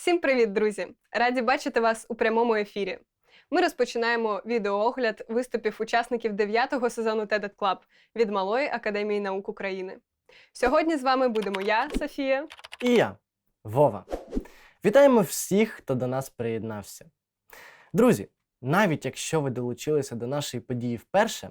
Всім привіт, друзі! Раді бачити вас у прямому ефірі. Ми розпочинаємо відеоогляд виступів учасників 9-го сезону TED Club від Малої академії наук України. Сьогодні з вами будемо я, Софія. І я, Вова. Вітаємо всіх, хто до нас приєднався. Друзі, навіть якщо ви долучилися до нашої події вперше,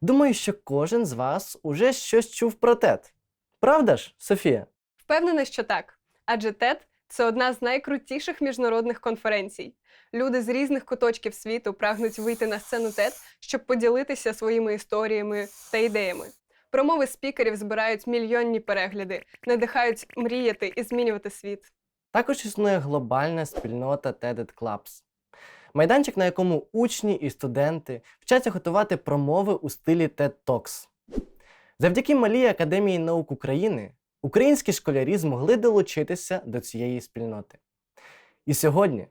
думаю, що кожен з вас уже щось чув про ТЕД. Правда ж, Софія? Впевнена, що так. Адже TED – це одна з найкрутіших міжнародних конференцій. Люди з різних куточків світу прагнуть вийти на сцену TED, щоб поділитися своїми історіями та ідеями. Промови спікерів збирають мільйонні перегляди, надихають мріяти і змінювати світ. Також існує глобальна спільнота TED Clubs. Майданчик, на якому учні і студенти вчаться готувати промови у стилі TED Talks. Завдяки Малій Академії наук України українські школярі змогли долучитися до цієї спільноти. І сьогодні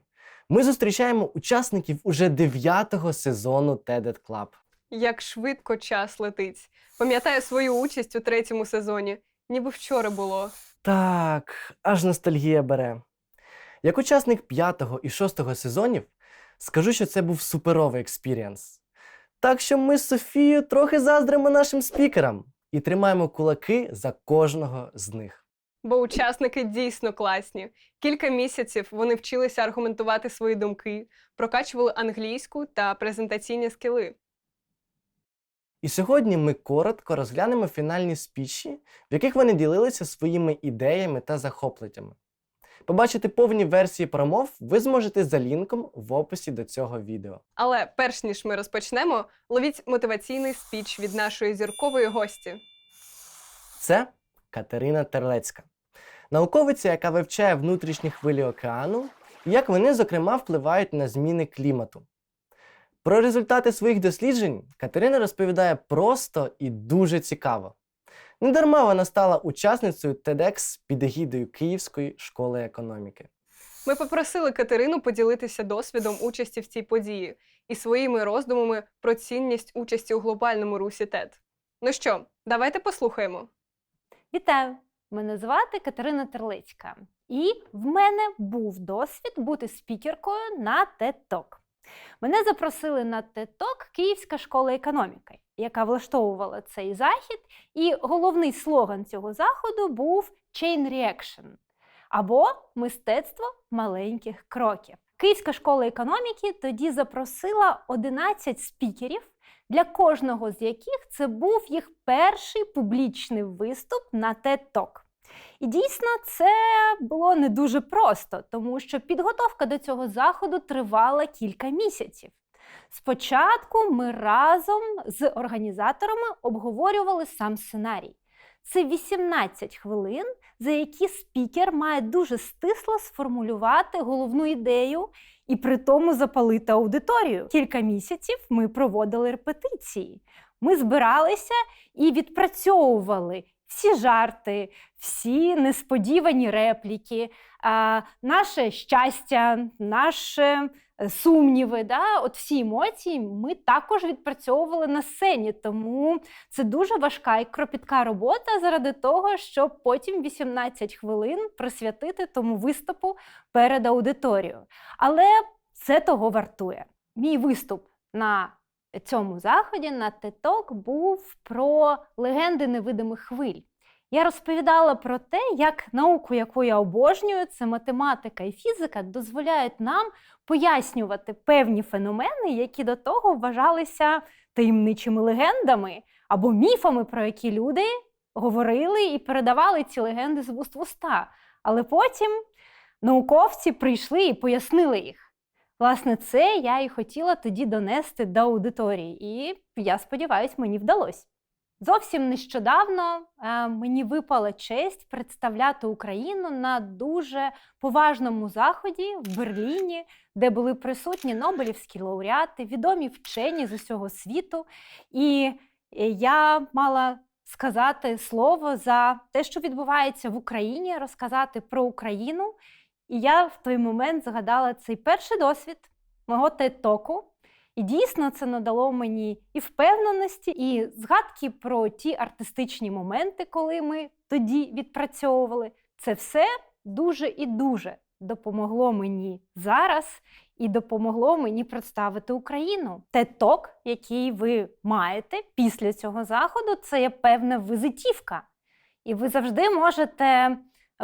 ми зустрічаємо учасників уже дев'ятого сезону TED Club. Як швидко час летить. Пам'ятаю свою участь у третьому сезоні, ніби вчора було. Так, аж ностальгія бере. Як учасник п'ятого і шостого сезонів, скажу, що це був суперовий експірієнс. Так що ми з Софією трохи заздримо нашим спікерам і тримаємо кулаки за кожного з них. Бо учасники дійсно класні. Кілька місяців вони вчилися аргументувати свої думки, прокачували англійську та презентаційні скіли. І сьогодні ми коротко розглянемо фінальні спічі, в яких вони ділилися своїми ідеями та захопленнями. Побачити повні версії промов ви зможете за лінком в описі до цього відео. Але перш ніж ми розпочнемо, ловіть мотиваційний спіч від нашої зіркової гості. Це Катерина Терлецька, науковиця, яка вивчає внутрішні хвилі океану і як вони, зокрема, впливають на зміни клімату. Про результати своїх досліджень Катерина розповідає просто і дуже цікаво. Недарма вона стала учасницею TEDx під егідою Київської школи економіки. Ми попросили Катерину поділитися досвідом участі в цій події і своїми роздумами про цінність участі у глобальному русі TED. Ну що, давайте послухаємо. Вітаю! Мене звати Катерина Терлицька, і в мене був досвід бути спікеркою на TED Talk. Мене запросили на TED Talk Київська школа економіки, яка влаштовувала цей захід, і головний слоган цього заходу був Chain Reaction або мистецтво маленьких кроків. Київська школа економіки тоді запросила 11 спікерів, для кожного з яких це був їх перший публічний виступ на TED Talk. І дійсно це було не дуже просто, тому що підготовка до цього заходу тривала кілька місяців. Спочатку ми разом з організаторами обговорювали сам сценарій. Це 18 хвилин, за які спікер має дуже стисло сформулювати головну ідею і при тому запалити аудиторію. Кілька місяців ми проводили репетиції. Ми збиралися і відпрацьовували всі жарти, всі несподівані репліки, наше щастя, наші е, сумніви. Да? От всі емоції ми також відпрацьовували на сцені, тому це дуже важка і кропітка робота заради того, щоб потім 18 хвилин присвятити тому виступу перед аудиторією. Але це того вартує. Мій виступ на цьому заході на TED був про легенди невидимих хвиль. Я розповідала про те, як науку, яку я обожнюю, це математика і фізика, дозволяють нам пояснювати певні феномени, які до того вважалися таємничими легендами або міфами, про які люди говорили і передавали ці легенди з вуст в уста. Але потім науковці прийшли і пояснили їх. Власне, це я і хотіла тоді донести до аудиторії, і я сподіваюся, мені вдалося. Зовсім нещодавно е, мені випала честь представляти Україну на дуже поважному заході в Берліні, де були присутні Нобелівські лауреати, відомі вчені з усього світу. І я мала сказати слово за те, що відбувається в Україні, розказати про Україну. І я в той момент згадала цей перший досвід мого тетоку. І дійсно це надало мені і впевненості, і згадки про ті артистичні моменти, коли ми тоді відпрацьовували. Це все дуже і дуже допомогло мені зараз і допомогло мені представити Україну. TED-Talk, який ви маєте після цього заходу, це є певна визитівка. І ви завжди можете е,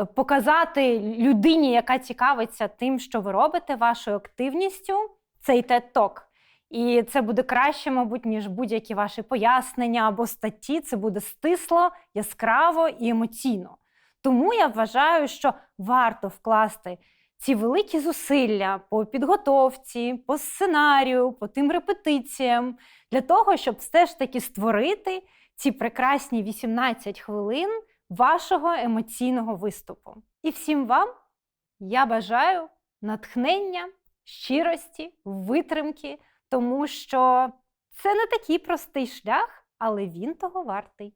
показати людині, яка цікавиться тим, що ви робите, вашою активністю, цей TED-Talk. І це буде краще, мабуть, ніж будь-які ваші пояснення або статті. Це буде стисло, яскраво і емоційно. Тому я вважаю, що варто вкласти ці великі зусилля по підготовці, по сценарію, по тим репетиціям, для того, щоб все ж таки створити ці прекрасні 18 хвилин вашого емоційного виступу. І всім вам я бажаю натхнення, щирості, витримки, тому що це не такий простий шлях, але він того вартий.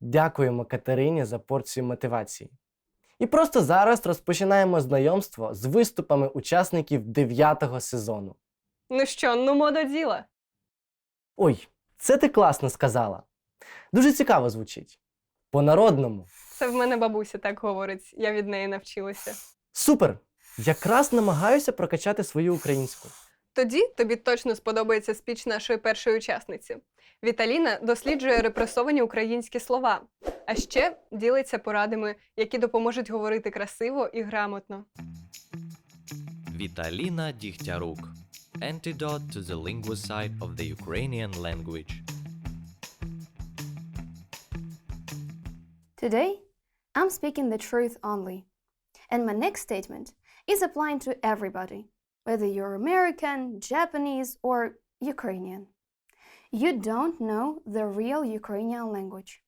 Дякуємо Катерині за порцію мотивації. І просто зараз розпочинаємо знайомство з виступами учасників 9-го сезону. Ну що, ну мо до діла. Ой, це ти класно сказала. Дуже цікаво звучить. По-народному. Це в мене бабуся так говорить, я від неї навчилася. Супер! Якраз намагаюся прокачати свою українську. Тоді тобі точно сподобається спіч нашої першої учасниці. Віталіна досліджує репресовані українські слова, а ще ділиться порадами, які допоможуть говорити красиво і грамотно. Віталіна Дігтярук. Antidote to the linguicide of the Ukrainian language. Today, I'm speaking the truth only. And my next statement is applying to everybody, whether you're American, Japanese, or Ukrainian. You don't know the real Ukrainian language.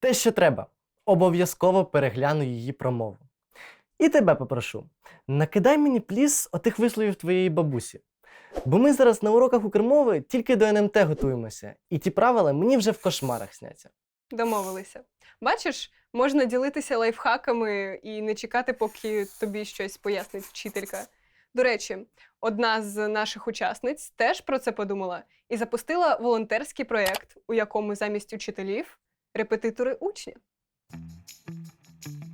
Те, що треба. Обов'язково перегляну її промову. І тебе попрошу, накидай мені пліс отих висловів твоєї бабусі. Бо ми зараз на уроках укрмови тільки до НМТ готуємося, і ті правила мені вже в кошмарах сняться. Домовилися. Бачиш, можна ділитися лайфхаками і не чекати, поки тобі щось пояснить вчителька. До речі, одна з наших учасниць теж про це подумала і запустила волонтерський проєкт, у якому замість учителів репетитори учні.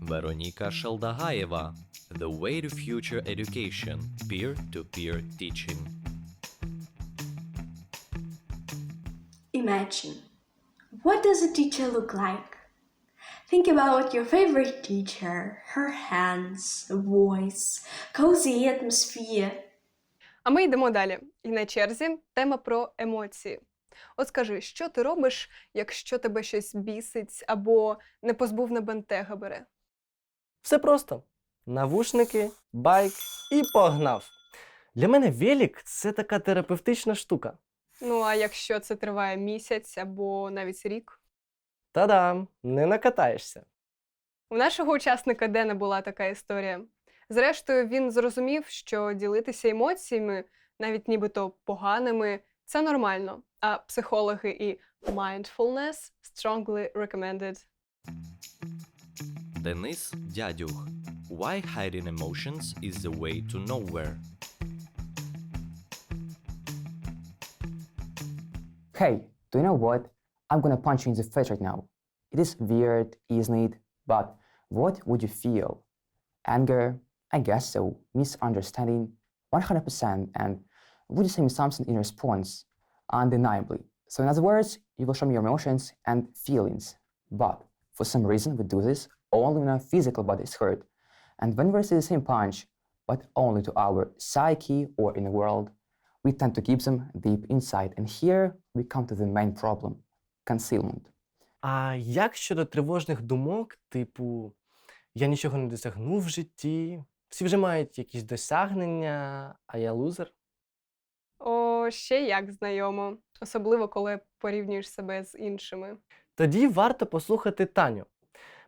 Вероніка Шелдагаєва. The Way to Future Education. Peer-to-Peer Teaching. Imagine. What does a teacher look like? Think about your favorite teacher, her hands, voice, cozy atmosphere. А ми йдемо далі. І на черзі тема про емоції. От скажи, що ти робиш, якщо тебе щось бісить або непозбувна бентега бере? Все просто. Навушники, байк і погнав. Для мене велик це така терапевтична штука. Ну а якщо це триває місяць або навіть рік? Та-дам, не накатаєшся. У нашого учасника Дена була така історія. Зрештою, він зрозумів, що ділитися емоціями, навіть нібито поганими, це нормально. А психологи і mindfulness strongly recommended. Денис Дядюх. Why hiding emotions is the way to nowhere. Hey, do you know what? I'm gonna punch you in the face right now. It is weird, isn't it? But what would you feel? Anger? I guess so. Misunderstanding? 100%. And would you say me something in response? Undeniably. So, in other words, you will show me your emotions and feelings. But for some reason, we do this only when our physical body is hurt. And when we receive the same punch, but only to our psyche or in the world, we tend to keep them deep inside. And here we come to the main problem concealment. А як щодо тривожних думок, типу я нічого не досягнув в житті, всі вже мають якісь досягнення, а я лузер? О, ще як знайомо, особливо коли порівнюєш себе з іншими. Тоді варто послухати Таню,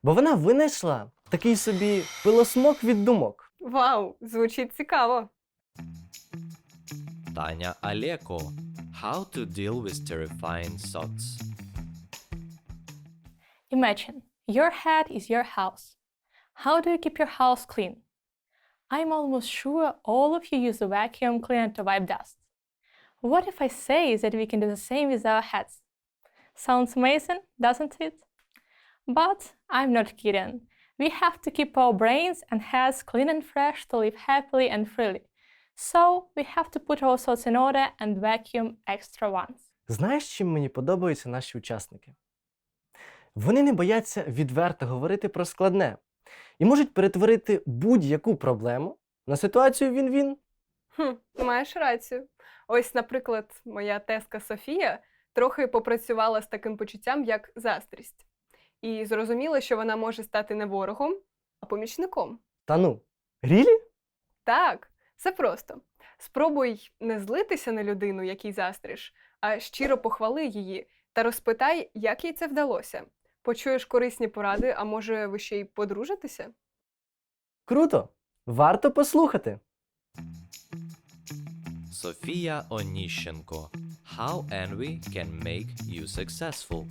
бо вона винайшла такий собі пилосмок від думок. Вау, звучить цікаво. Таня Алеко. How to deal with terrifying thoughts. Imagine your head is your house. How do you keep your house clean? I'm almost sure all of you use a vacuum cleaner to wipe dust. What if I say that we can do the same with our heads? Sounds amazing, doesn't it? But I'm not kidding. We have to keep our brains and heads clean and fresh to live happily and freely. So we have to put our thoughts in order and vacuum extra once. Знаєш, чим мені подобаються наші учасники? Вони не бояться відверто говорити про складне і можуть перетворити будь-яку проблему на ситуацію він-він. Хм, маєш рацію. Ось, наприклад, моя теска Софія трохи попрацювала з таким почуттям, як заздрість, і зрозуміла, що вона може стати не ворогом, а помічником. Та ну, рілі? Так, все просто. Спробуй не злитися на людину, якій заздриш, а щиро похвали її та розпитай, як їй це вдалося. Почуєш корисні поради, а може, ви ще й подружитеся? Круто! Варто послухати. Софія Оніщенко. How envy can make you successful.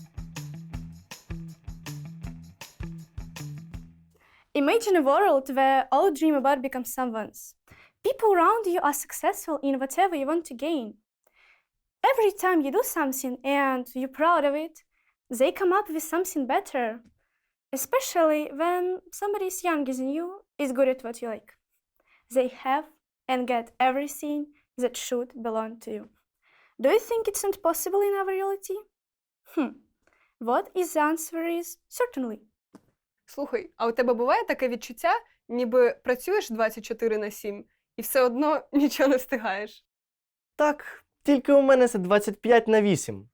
Imagine a world where all dream about become someone's. People around you are successful in whatever you want to gain. Every time you do something and you're proud of it, they come up with something better. Especially when somebody is younger than you is good at what you like. They have and get everything that should belong to you. Do you think it's not possible in our reality? Hmm. What is the answer is certainly. Слухай, а у тебе буває таке відчуття, ніби працюєш 24 на 7 і все одно нічого не встигаєш? Так, тільки у мене це 25 на 8.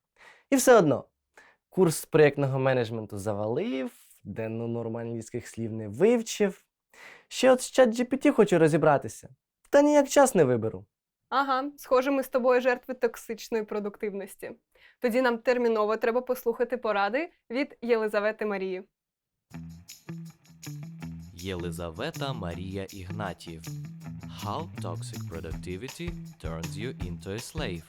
І все одно. Курс проєктного менеджменту завалив, денну норму англійських слів не вивчив. Ще от з ChatGPT хочу розібратися. Та ніяк час не виберу. Ага, схоже, ми з тобою жертви токсичної продуктивності. Тоді нам терміново треба послухати поради від Єлизавети Марії. Єлизавета Марія Ігнатів. How toxic productivity turns you into a slave.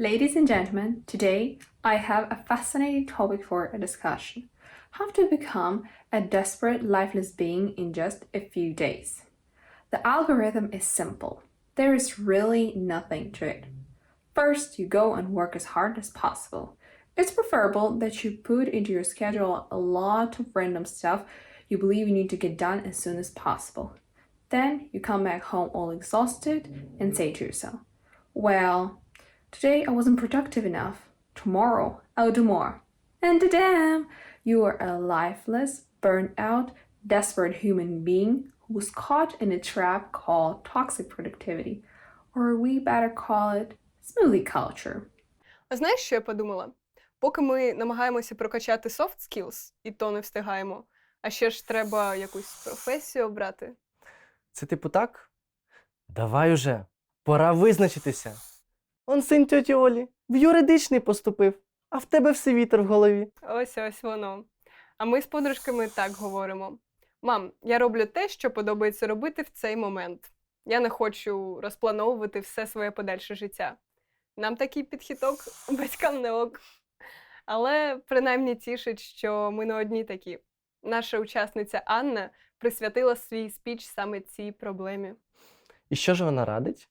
Ladies and gentlemen, today I have a fascinating topic for a discussion. How to become a desperate, lifeless being in just a few days. The algorithm is simple. There is really nothing to it. First, you go and work as hard as possible. It's preferable that you put into your schedule a lot of random stuff you believe you need to get done as soon as possible. Then you come back home all exhausted and say to yourself, Well, today I wasn't productive enough. Tomorrow I'll do more. And damn, you are a lifeless, burnt out, desperate human being who was caught in a trap called toxic productivity, or we better call it smoothie culture. А знаєш, що я подумала? Поки ми намагаємося прокачати soft skills, і то не встигаємо, а ще ж треба якусь професію обрати. Це типу так? Давай уже, пора визначитися. Он син тьоті Олі в юридичний поступив, а в тебе все вітер в голові. Ось ось воно. А ми з подружками так говоримо: Мам, я роблю те, що подобається робити в цей момент. Я не хочу розплановувати все своє подальше життя. Нам такий підхиток батькам не ок. Але принаймні тішить, що ми не одні такі. Наша учасниця Анна присвятила свій спіч саме цій проблемі. І що ж вона радить?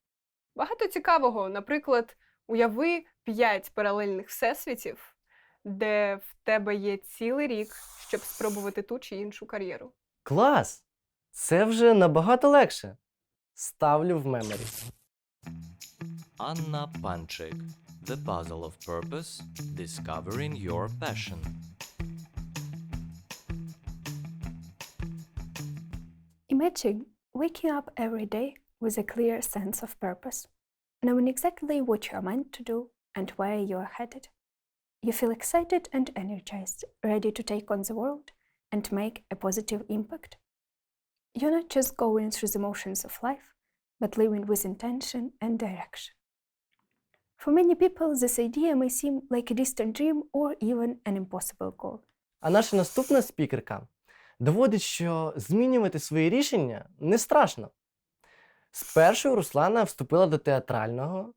Багато цікавого. Наприклад, уяви п'ять паралельних всесвітів, де в тебе є цілий рік, щоб спробувати ту чи іншу кар'єру. Клас! Це вже набагато легше. Ставлю в меморі. Анна Панчик. The Puzzle of Purpose. Discovering Your Passion. Imagine waking up every day with a clear sense of purpose, knowing exactly what you are meant to do and where you are headed. You feel excited and energized, ready to take on the world and make a positive impact. You're not just going through the motions of life, but living with intention and direction. For many people, this idea may seem like a distant dream or even an impossible goal. А наша наступна спікерка доводить, що змінювати свої рішення не страшно. Спершу Руслана вступила до театрального,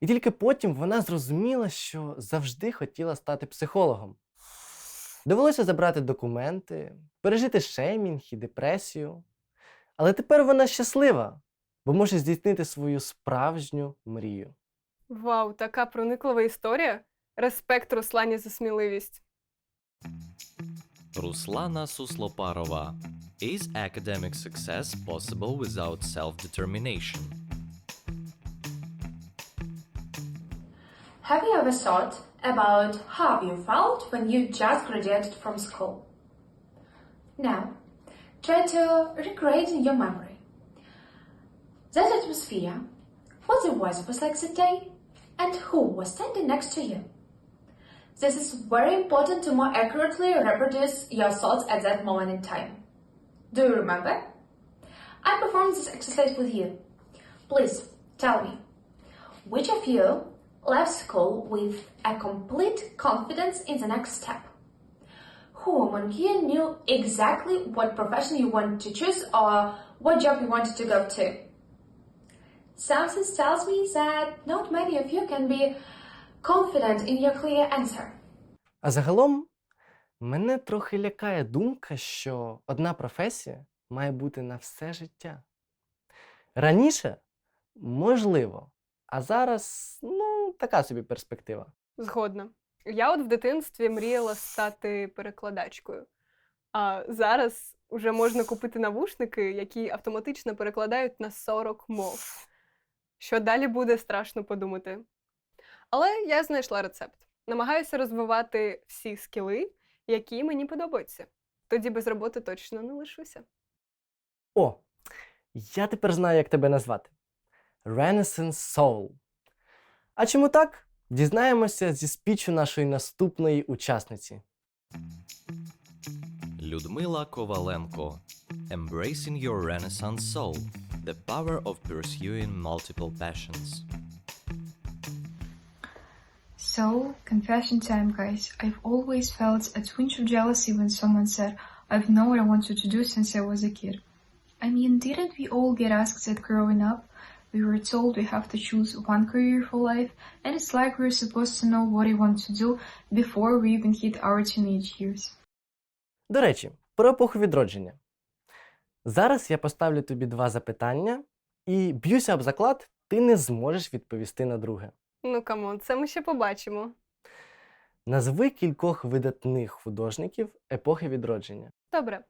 і тільки потім вона зрозуміла, що завжди хотіла стати психологом. Довелося забрати документи, пережити шеймінг і депресію. Але тепер вона щаслива, бо може здійснити свою справжню мрію. Вау, така прониклива історія. Респект Руслані за сміливість. Руслана Суслопарова. Is academic success possible without self determination? Have you ever thought about how you felt when you just graduated from school? Now, try to recreate in your memory. That atmosphere, what the weather was like that day, and who was standing next to you. This is very important to more accurately reproduce your thoughts at that moment in time. Do you remember? I performed this exercise with you. Please tell me, which of you left school with a complete confidence in the next step? Who among you knew exactly what profession you wanted to choose or what job you wanted to go to? Something tells me that not many of you can be confident in your clear answer. А загалом, мене трохи лякає думка, що одна професія має бути на все життя. Раніше можливо, а зараз ну, така собі перспектива. Згодна. Я от в дитинстві мріяла стати перекладачкою. А зараз вже можна купити навушники, які автоматично перекладають на 40 мов. Що далі буде, страшно подумати. Але я знайшла рецепт. Намагаюся розвивати всі скіли, які мені подобаються. Тоді без роботи точно не лишуся. О, я тепер знаю, як тебе назвати. Renaissance Soul. А чому так? Дізнаємося зі спічу нашої наступної учасниці. Людмила Коваленко. Embracing your Renaissance soul. The power of pursuing multiple passions. So, confession time, guys. I've always felt a twinge of jealousy when someone said, I've known what I wanted to do since I was a kid. I mean, didn't we all get asked that growing up? We were told we have to choose one career for life, and it's like we're supposed to know what we want to do before we even hit our teenage years. До речі, про епоху відродження. Зараз я поставлю тобі два запитання, і б'юся об заклад, ти не зможеш відповісти на друге. Ну камон, це ми ще побачимо. Назви кількох видатних художників епохи відродження. Добре.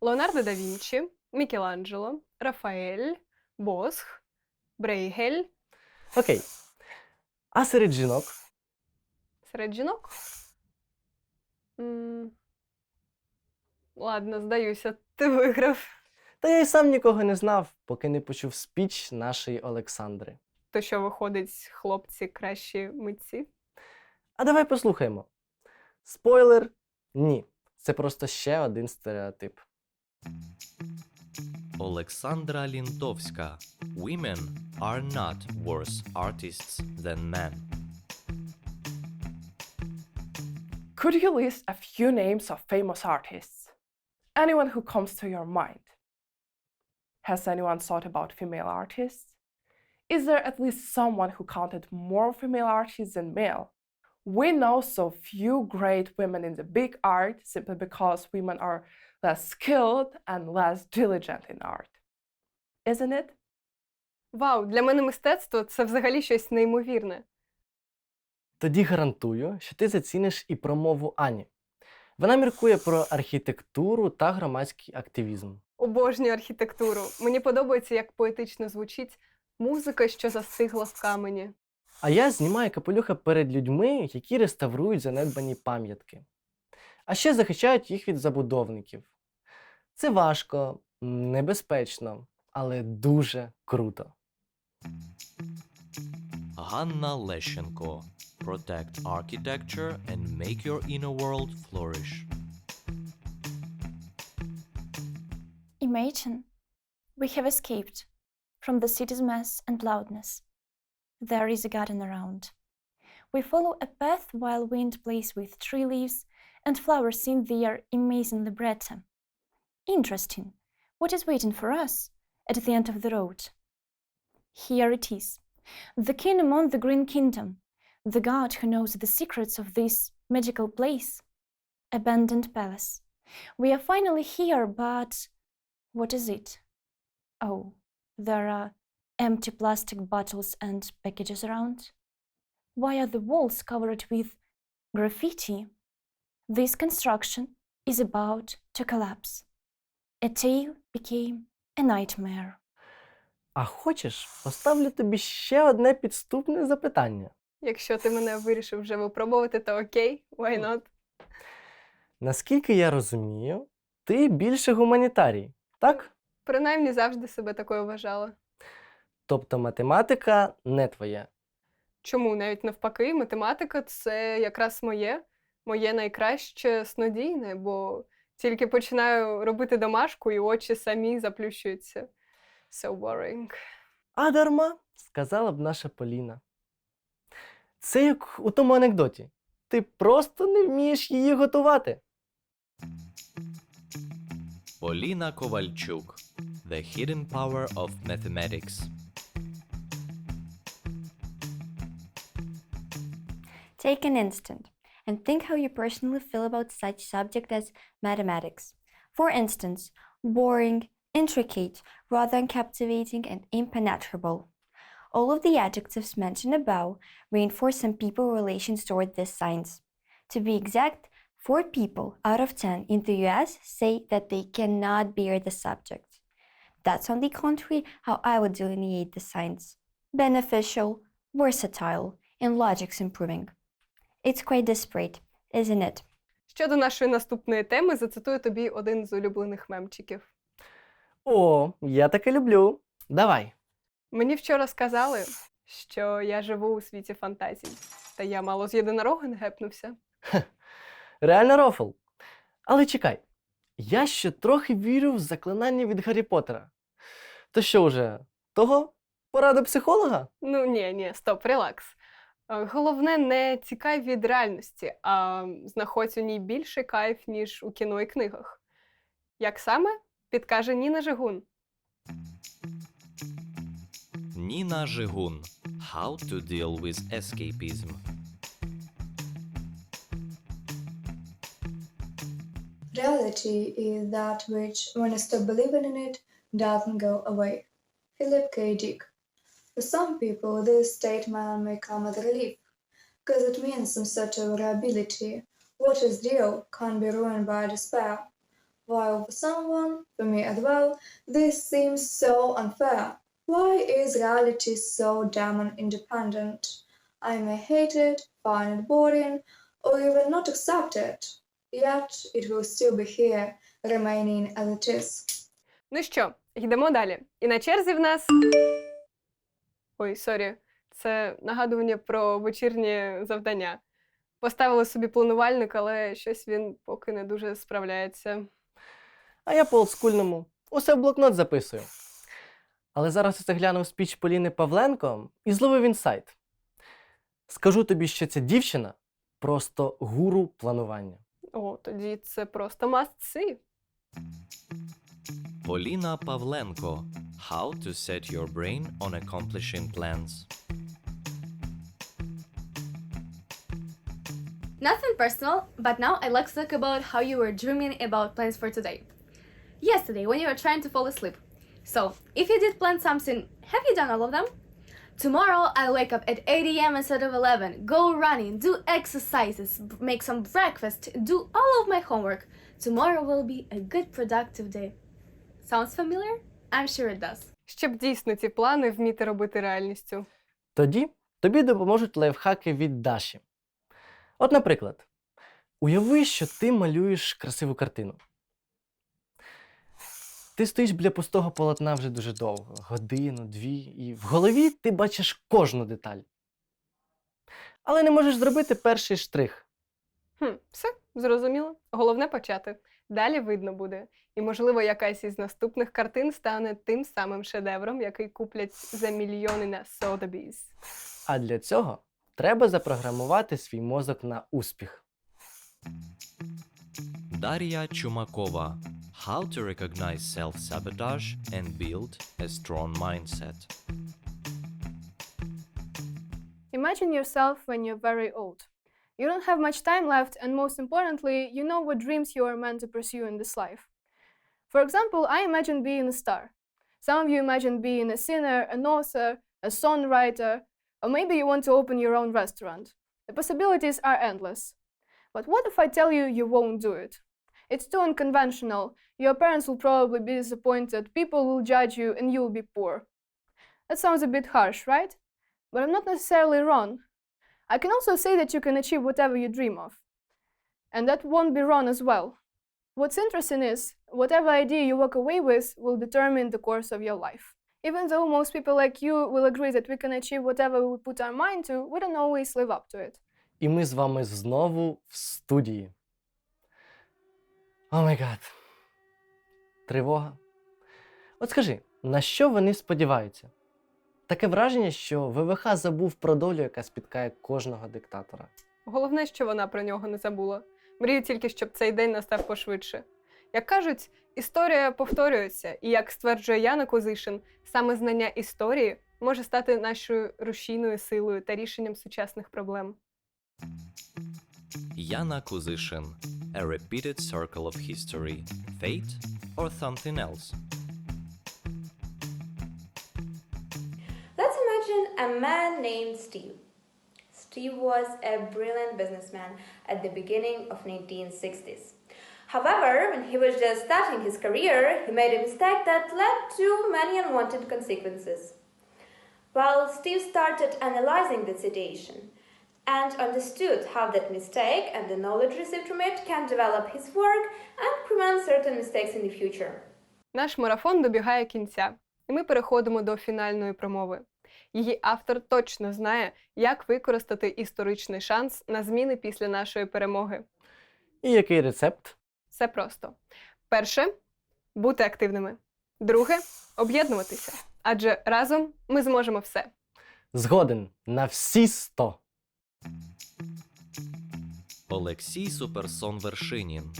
Леонардо да Вінчі, Мікеланджело, Рафаель, Босх, Брейгель. Окей. А серед жінок Серед жінок. М, Ладно, здаюся, ти виграв. Та я й сам нікого не знав, поки не почув спіч нашої Олександри. То що виходить, хлопці кращі митці? А давай послухаємо. Спойлер ні. Це просто ще один стереотип. Олександра Лінтовська. Women are not worse artists than men. Could you list a few names of famous artists? Anyone who comes to your mind? Has anyone thought about female artists? Is there at least someone who counted more female artists than male? We know so few great women in the big art simply because women are less skilled and less diligent in art. Isn't it? Вау, для мене мистецтво це взагалі щось неймовірне. Тоді гарантую, що ти заціниш і промову Ані. Вона міркує про архітектуру та громадський активізм. Обожнюю архітектуру. Мені подобається, як поетично звучить музика, що застигла в камені. А я знімаю капелюха перед людьми, які реставрують занедбані пам'ятки. А ще захищають їх від забудовників. Це важко, небезпечно, але дуже круто. Ганна Лещенко. Protect architecture and make your inner world flourish. Imagine we have escaped from the city's mess and loudness. There is a garden around. We follow a path while wind plays with tree leaves and flowers in their amazing libretto. Interesting. What is waiting for us at the end of the road? Here it is. The king among the green kingdom, the god who knows the secrets of this magical place. Abandoned palace. We are finally here, but what is it? Oh, there are empty plastic bottles and packages around. Why are the walls covered with graffiti? This construction is about to collapse. A tale became a nightmare. А хочеш, поставлю тобі ще одне підступне запитання. Якщо ти мене вирішив вже випробувати, то окей, why not? Наскільки я розумію, ти більше гуманітарій, так? Принаймні завжди себе такою вважала. Тобто математика не твоя. Чому навіть навпаки, математика це якраз моє, моє найкраще снодійне, бо тільки починаю робити домашку, і очі самі заплющуються. So boring. А дарма, сказала б наша Поліна. Це як у тому анекдоті. Ти просто не вмієш її готувати. Поліна Ковальчук. The Hidden Power of Mathematics. Take an instant and think how you personally feel about such subject as mathematics. For instance, boring, intricate, rather than captivating and impenetrable. All of the adjectives mentioned above reinforce some people relations toward this science. To be exact, 4 people out of 10 in the US say that they cannot bear the subject. That's on the contrary how I would delineate the science. Beneficial, versatile, and logic's improving. It's quite disparate, isn't it? Щодо нашої наступної теми, зацитую тобі один з улюблених мемчиків. О, я таке люблю. Давай. Мені вчора сказали, що я живу у світі фантазій, та я мало з єдинорога не гепнувся. Реально рофл. Але чекай, я ще трохи вірю в заклинання від Гаррі Поттера. То що вже, того? Порада психолога? Ну ні, ні, стоп, релакс. Е, Головне, не тікай від реальності, а знаходь у ній більше кайф, ніж у кіно і книгах. Як саме? Підкаже Ніна Жигун. Ніна Жигун. How to deal with escapism. Reality is that which, when you stop believing in it, doesn't go away. Philip K. Dick. For some people, this statement may come as a relief, because it means some sort of reliability. What is real can't be ruined by despair. While for someone, for me as well, this seems so unfair. Why is reality so damn independent? I may hate it, find it boring, or even not accept it. Yet it will still be here, remaining as it is. Ну що, йдемо далі. І на черзі в нас. Ой, сорі, це нагадування про вечірнє завдання. Поставила собі планувальник, але щось він поки не дуже справляється. А я по олдскульному. Усе в блокнот записую. Але зараз я глянув спіч Поліни Павленко і зловив інсайт. Скажу тобі, що ця дівчина просто гуру планування. О, тоді це просто must see. Поліна Павленко. How to set your brain on accomplishing plans. Nothing personal, but now I'd like to talk about how you were dreaming about plans for today. Yesterday, when you were trying to fall asleep. So, if you did plan something, have you done all of them? Tomorrow, I'll wake up at 8 a.m. instead of 11, go running, do exercises, b- make some breakfast, do all of my homework. Tomorrow will be a good, productive day. Sounds familiar? I'm sure it does. Щоб дійсно ці плани вміти робити реальністю. Тоді тобі допоможуть лайфхаки від Даші. От, наприклад, уяви, що ти малюєш красиву картину. Ти стоїш біля пустого полотна вже дуже довго, годину, дві, і в голові ти бачиш кожну деталь. Але не можеш зробити перший штрих. Хм, все, зрозуміло. Головне почати. Далі видно буде. І, можливо, якась із наступних картин стане тим самим шедевром, який куплять за мільйони на Sotheby's. А для цього треба запрограмувати свій мозок на успіх. Дар'я Чумакова. How to recognize self-sabotage and build a strong mindset. Imagine yourself when you're very old. You don't have much time left, and most importantly, you know what dreams you are meant to pursue in this life. For example, I imagine being a star. Some of you imagine being a singer, an author, a songwriter, or maybe you want to open your own restaurant. The possibilities are endless. But what if I tell you you won't do it? It's too unconventional. Your parents will probably be disappointed, people will judge you, and you'll be poor. That sounds a bit harsh, right? But I'm not necessarily wrong. I can also say that you can achieve whatever you dream of. And that won't be wrong as well. What's interesting is, whatever idea you walk away with will determine the course of your life. Even though most people like you will agree that we can achieve whatever we put our mind to, we don't always live up to it. І ми з вами знову в студії. О май гад. Тривога. От скажи, на що вони сподіваються? Таке враження, що ВВХ забув про долю, яка спіткає кожного диктатора. Головне, що вона про нього не забула. Мрію тільки, щоб цей день настав пошвидше. Як кажуть, історія повторюється, і як стверджує Яна Козишин, саме знання історії може стати нашою рушійною силою та рішенням сучасних проблем. Yana Kuzishin. A repeated circle of history. Fate or something else? a man named Steve. Steve was a brilliant businessman at the beginning of 1960s. However, when he was just starting his career, he made a mistake that led to many unwanted consequences. Well, Steve started analyzing the situation and understood how that mistake and the knowledge received from it can develop his work and prevent certain mistakes in the future. Наш марафон добігає кінця, і ми переходимо до фінальної промови. Її автор точно знає, як використати історичний шанс на зміни після нашої перемоги. І який рецепт? Все просто. Перше бути активними. Друге об'єднуватися. Адже разом ми зможемо все. Згоден на всі 100. Олексій Суперсон Вершинін.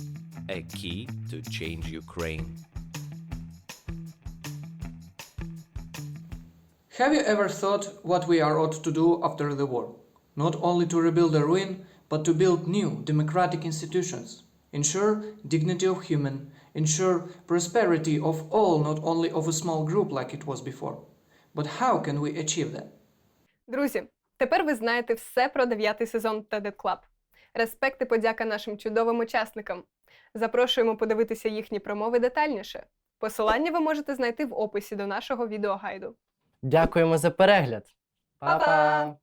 A key to change Ukraine. Have you ever thought what we are ought to do after the war? Not only to rebuild a ruin, but to build new democratic institutions, ensure dignity of human, ensure prosperity of all, not only of a small group like it was before. But how can we achieve that? Друзі, тепер ви знаєте все про дев'ятий сезон TED Club. Респект і подяка нашим чудовим учасникам. Запрошуємо подивитися їхні промови детальніше. Посилання ви можете знайти в описі до нашого відеогайду. Дякуємо за перегляд. Па-па!